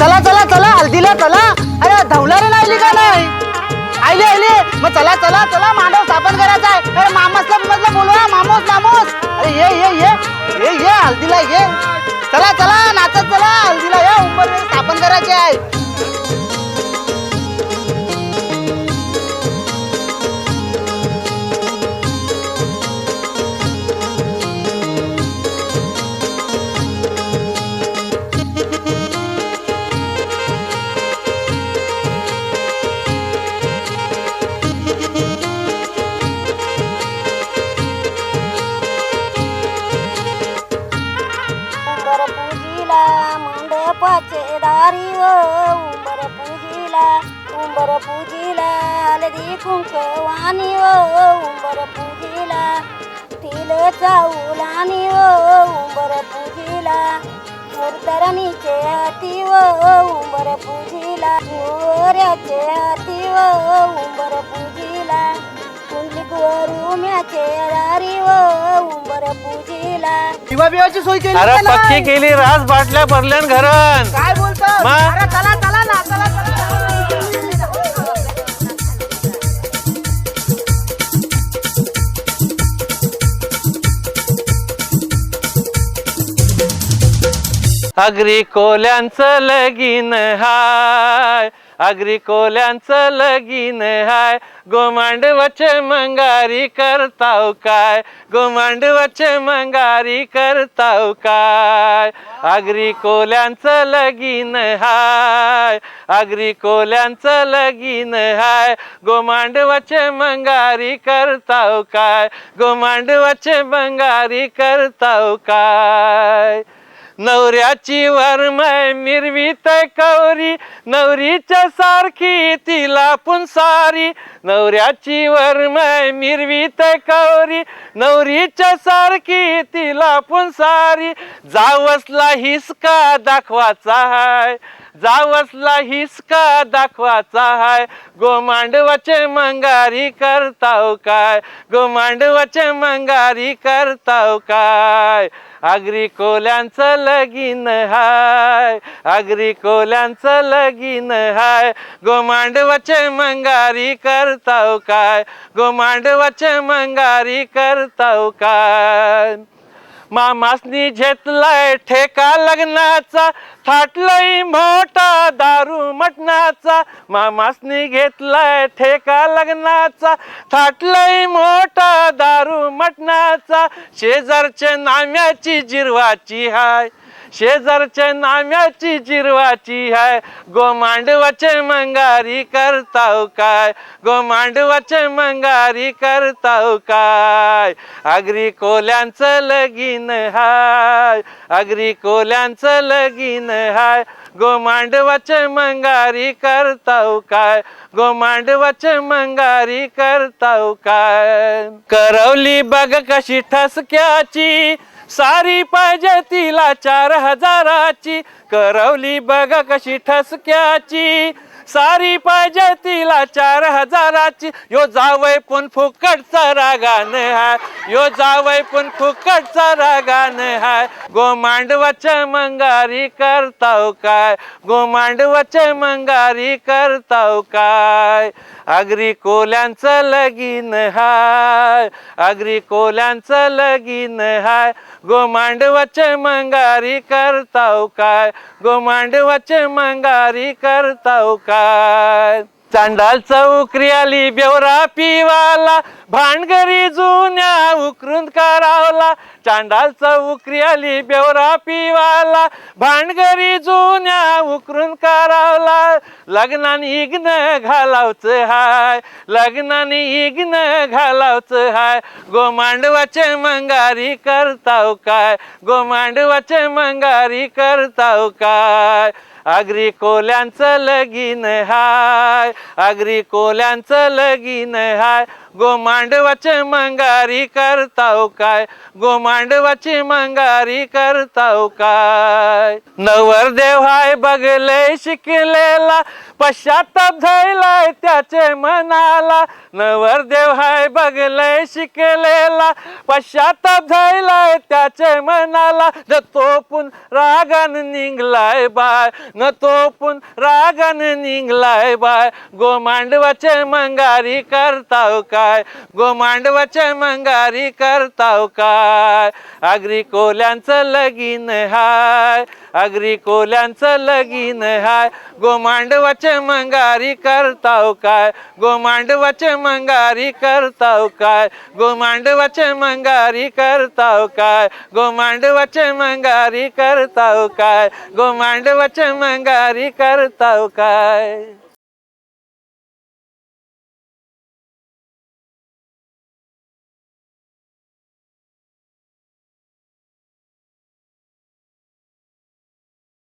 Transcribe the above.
चला चला चला हल्दीला चला. अरे धवला रे नाही का नाही आयले आयले. मग चला चला चला मांडव स्थापन करायचा आहे. अरे मामासला मधलं बोलवा मामोस मामोस. अरे ये ये ये. ये ये हल्दीला ये. चला चला नाचत चला हल्दीला या. उंबर स्थापन करायचे आहे. मंडपाचे दारी व उंबर पूजीला उंबर पूजीला हलदी कुंकवानी व उंबर पूजीला. तिल चाऊलानी व उंबर पूजीला. मुरतरणीचे अति व उंबर पूजीला. मोऱ्याचे दिवा बिवाची सोय केली अरे का नाही? पक्की केली रास बाटल्या भरल्यान घरण काय बोलतो मग? अरे चला चला ना चला चला अग्री कोल्यांचं लगीन हाय अग्री कोल्यांचं लगीन हाय. गोमांडवाचे मंगारी करताव काय? गोमांडवाचे मंगारी करताव काय? अग्री कोल्यांचं लगीन हाय. अग्री कोल्यांचं लगीन हाय. गोमांडवाचे मंगारी करताव काय? गोमांडवाचे मंगारी करताव काय? नवऱ्याची वरमय मिरवीत कवरी नवरीच्या सारखी तिला पुनसारी नवऱ्याची वरमय मिरवीत कवरी नवरीच्या सारखी तिला पुनसारी जावसला हिसका दाखवाचा हाय जावसला हिसका दाखवाचा हाय. गोमांडवाचे मंगारी करताव काय गोमांडवाचे मंगारी करताव काय. आगरी कोल्यांचं लगीन हाय आगरी कोल्यांचं लगीन हाय. गोमांडवाचे मंगारी करताव काय? गोमांडवाचे मंगारी करताव काय? मामासनी झेतलाय ठेका लग्नाचा थाटलंय मोठा दारू मटणाचा. मामासनी घेतलाय ठेका लग्नाचा थाटलय मोठा दारू मटणाचा. शेजारच्या नाम्याची जिरवाची हाय. शेजारच्या नाम्याची जिरवाची हाय. गोमांडवाचे मंगारी करताव काय? गोमांडवाचे मंगारी करताव काय? आगरी कोल्यांचं लगीन हाय. आगरी कोल्यांचं लगीन हाय. गोमांडवाचे मंगारी करताव काय? गोमांडवाचे मंगारी करताव काय? करवली बघ कशी ठसक्याची. सारी पाहिजे तिला चार हजाराची. करवली बघा कशी ठसक्याची. सारी पाहिजे तिला चार हजाराची. यो जावय पण फुकटचा रागान हाय. यो जावय पण फुकटचा रागान हाय. गोमांडवाच्या मंगारी करताव काय? गोमांडवाच्या मंगारी करताव काय? आगरी कोल्यांचं लगीन हाय आगरी कोल्यांचं लगीन हाय. गोमांडवाचे मंगारी करताव काय? गोमांडवाचे मंगारी करताव काय? चांडाल चौकरी आली बेवरा पिवाला भांडगरी जुन्या उकरून करावला. चांडाल चौकरी आली बेवरा पिवाला भांडगरी जुन्या उकरून करावला. लग्नाने इग्न घालावचं हाय लग्नाने इग्न घालावचं हाय. गोमांडवाचे मंगारी करताव काय? गोमांडवाचे मंगारी करताव काय? आगरी कोल्यांचं लगीन हाय. आगरी कोल्यांचं लगीन हाय. गोमांडवाचे मंगारी करताव काय? गोमांडवाची मंगारी करताव काय? नवरदेव हाय बघले शिकलेला पश्चाताप झालाय त्याचे मनाला. नवरदेव हाय बघले शिकलेला पश्चाताप झालाय त्याचे मनाला. न तोपून रागान निघलाय बाय न तोपून रागान निघलाय बाय. गोमांडवाचे मंगारी करताव काय? गोमांडवाचे मंगारी करताव काय? आगरी कोल्यांचं लगीन हाय. आगरी कोल्यांचं लगीन हाय. गोमांडवाचे मंगारी करताव काय? गोमांडवाचे मंगारी करताव काय? गोमांडवाचे मंगारी करताव काय? गोमांडवाचे मंगारी करताव काय? गोमांडवाचे मंगारी करताव काय?